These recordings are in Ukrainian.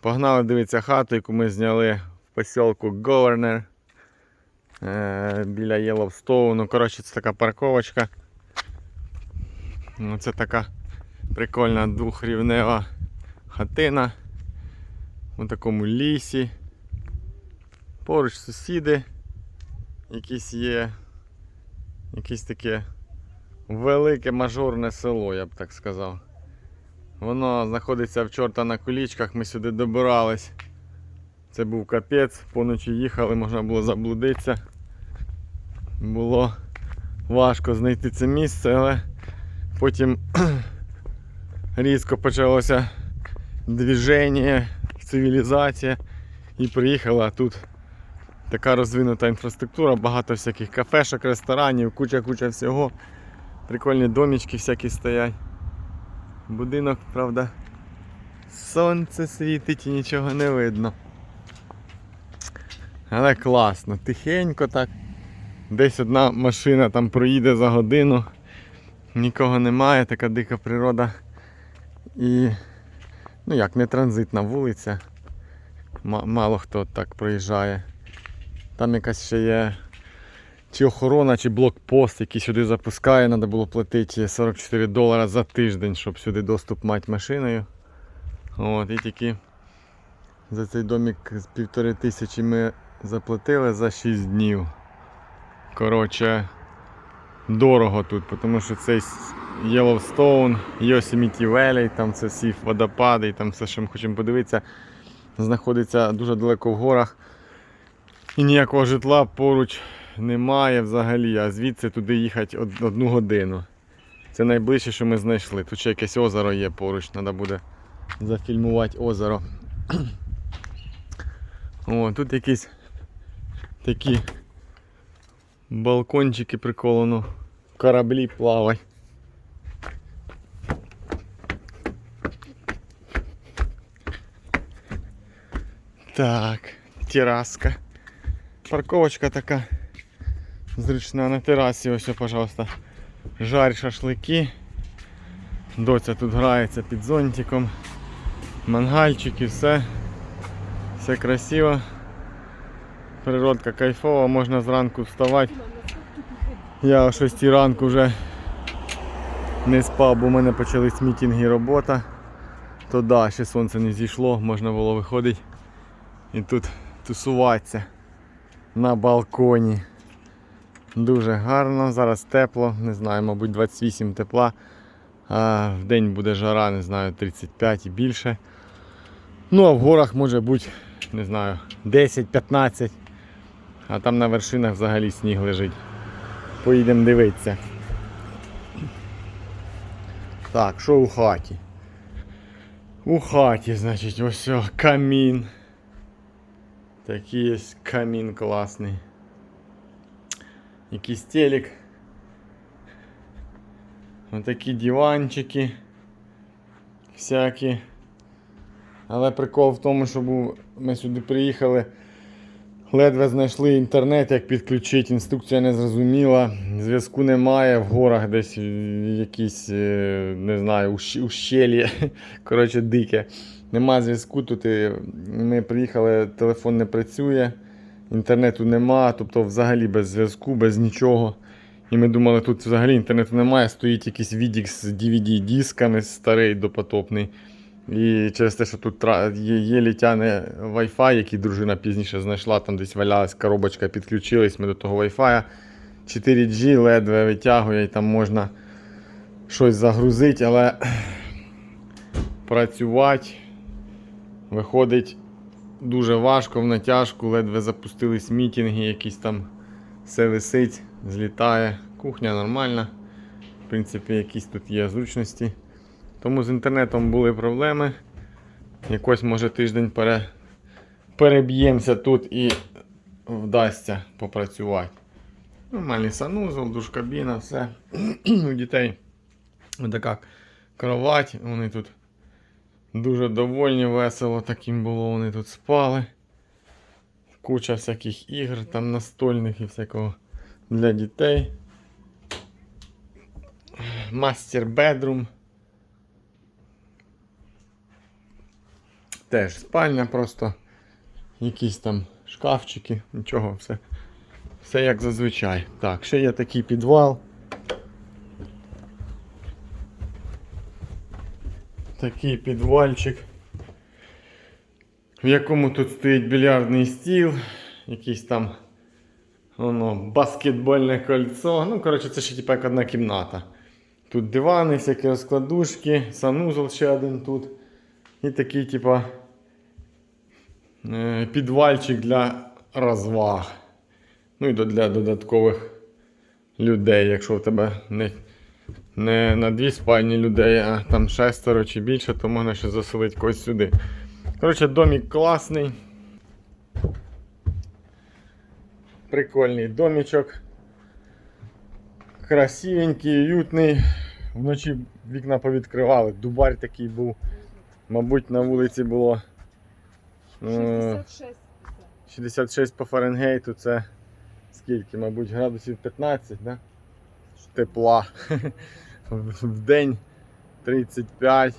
Погнали дивитися хату, яку ми зняли в посілку Governor е, біля Єловстоуну. Коротше, це така парковочка. Ну, Це така прикольна двохрівнева хатина у такому лісі. Поруч сусіди якісь є. Якесь таке велике мажорне село, я б так сказав. Воно знаходиться в чорта на колічках, ми сюди добирались. Це був капець, поночі їхали, можна було заблудитися. Було важко знайти це місце, але потім різко почалося движення, цивілізація і приїхала тут така розвинута інфраструктура, багато всяких кафешок, ресторанів, куча-куча всього. Прикольні домічки всякі стоять. Будинок, правда, сонце світить і нічого не видно. Але класно, тихенько так. Десь одна машина там проїде за годину. Нікого немає, така дика природа. І ну як, не транзитна вулиця. Ма- Мало хто так проїжджає. Там якась ще є чи охорона, чи блокпост, який сюди запускає, треба було платити 44 долара за тиждень, щоб сюди доступ мати машиною. От, і тільки за цей домик з півтори тисячі ми заплатили за 6 днів. Коротше, дорого тут, тому що цей Yellowstone, Yosemite Valley, там це всі водопади і там все, що ми хочемо подивитися, знаходиться дуже далеко в горах. І ніякого житла поруч немає взагалі, а звідси туди їхати одну годину. Це найближче, що ми знайшли. Тут ще якесь озеро є поруч, треба буде зафільмувати озеро. О, тут якісь такі балкончики приколено. Кораблі плавають. Так, тераска. Парковочка така зручна на терасі. Ось, пожалуйста. Жарь шашлики. Доця тут грається під зонтиком. Мангальчики, все. Все красиво. Природка кайфова, можна зранку вставати. Я о 6 ранку вже не спав, бо в мене почались мітинги і робота. То да, ще сонце не зійшло, можна було виходити і тут тусуватися на балконі. Дуже гарно, зараз тепло, не знаю, мабуть 28 тепла. А в день буде жара, не знаю, 35 і більше. Ну а в горах може бути, не знаю, 10-15. А там на вершинах взагалі сніг лежить. Поїдемо дивитися. Так, що у хаті? У хаті, значить, ось камін. Такий є камін класний. Якийсь телек. Такі диванчики. Всякі. Але прикол в тому, що був, ми сюди приїхали. Ледве знайшли інтернет, як підключити, інструкція не зрозуміла, зв'язку немає, в горах десь якісь, е, не знаю, ущ- ущельє, коротше, дике. Нема зв'язку, тут і ми приїхали, телефон не працює, інтернету нема, тобто взагалі без зв'язку, без нічого. І ми думали, тут взагалі інтернету немає, стоїть якийсь відік з DVD-дисками старий допотопний. І через те, що тут є, є літяне Wi-Fi, який дружина пізніше знайшла, там десь валялась коробочка, підключились ми до того Wi-Fi. 4G ледве витягує, і там можна щось загрузити, але працювати виходить дуже важко в натяжку, ледве запустились мітинги, якісь там все висить, злітає. Кухня нормальна. В принципі, якісь тут є зручності. Тому з інтернетом були проблеми. Якось може тиждень пере... переб'ємося тут і вдасться попрацювати. Нормальний санузел, душ кабіна, все. У дітей така кровать. Вони тут дуже довольні, весело таким було. Вони тут спали. Куча всяких ігр там настольних і всякого для дітей. Мастер бедрум. теж спальня просто. Якісь там шкафчики, нічого, все. Все як зазвичай. Так, ще є такий підвал. Такий підвальчик, в якому тут стоїть більярдний стіл, якийсь там воно, баскетбольне кольцо. Ну, коротше, це ще типа як одна кімната. Тут дивани, всякі розкладушки, санузел ще один тут. І такий, типа, е, підвальчик для розваг. Ну і для додаткових людей, якщо в тебе не, не на дві спальні людей, а там шестеро чи більше, то можна ще заселити когось сюди. Коротше, домик класний. Прикольний домічок. Красивенький, уютний. Вночі вікна повідкривали. Дубарь такий був. Мабуть, на вулиці було е, 66. 66 по Фаренгейту. Це скільки? Мабуть, градусів 15, да? Тепла. В день 35,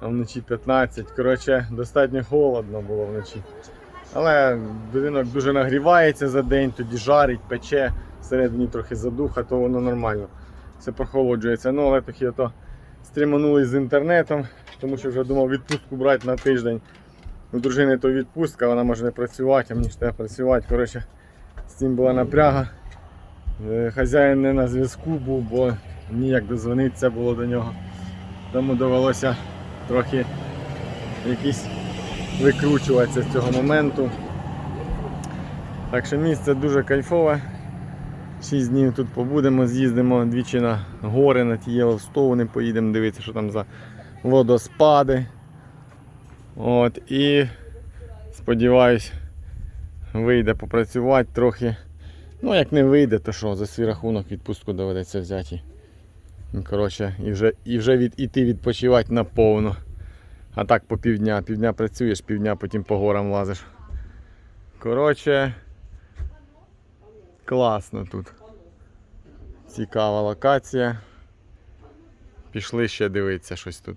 а вночі 15. Коротше, достатньо холодно було вночі. Але будинок дуже нагрівається за день, тоді жарить, пече, всередині трохи задуха, то воно нормально. Все прохолоджується. Ну, але такі ото стріманули з інтернетом, тому що вже думав відпустку брати на тиждень. У дружини то відпустка, вона може не працювати, а мені ж треба працювати. Коротше, з цим була напряга. Е, Хазяїн не на зв'язку був, бо ніяк дозвонитися було до нього. Тому довелося трохи якісь викручуватися з цього моменту. Так що місце дуже кайфове. Шість днів тут побудемо, з'їздимо двічі на гори, на ті Єловстоуни, поїдемо дивитися, що там за водоспади. От, і сподіваюсь, вийде попрацювати трохи. Ну, як не вийде, то що, за свій рахунок відпустку доведеться взяти. І, Коротше, і вже, і вже від, іти відпочивати наповну. А так по півдня. Півдня працюєш, півдня потім по горам лазиш. Коротше, класно тут. Цікава локація. Пішли ще дивитися щось тут.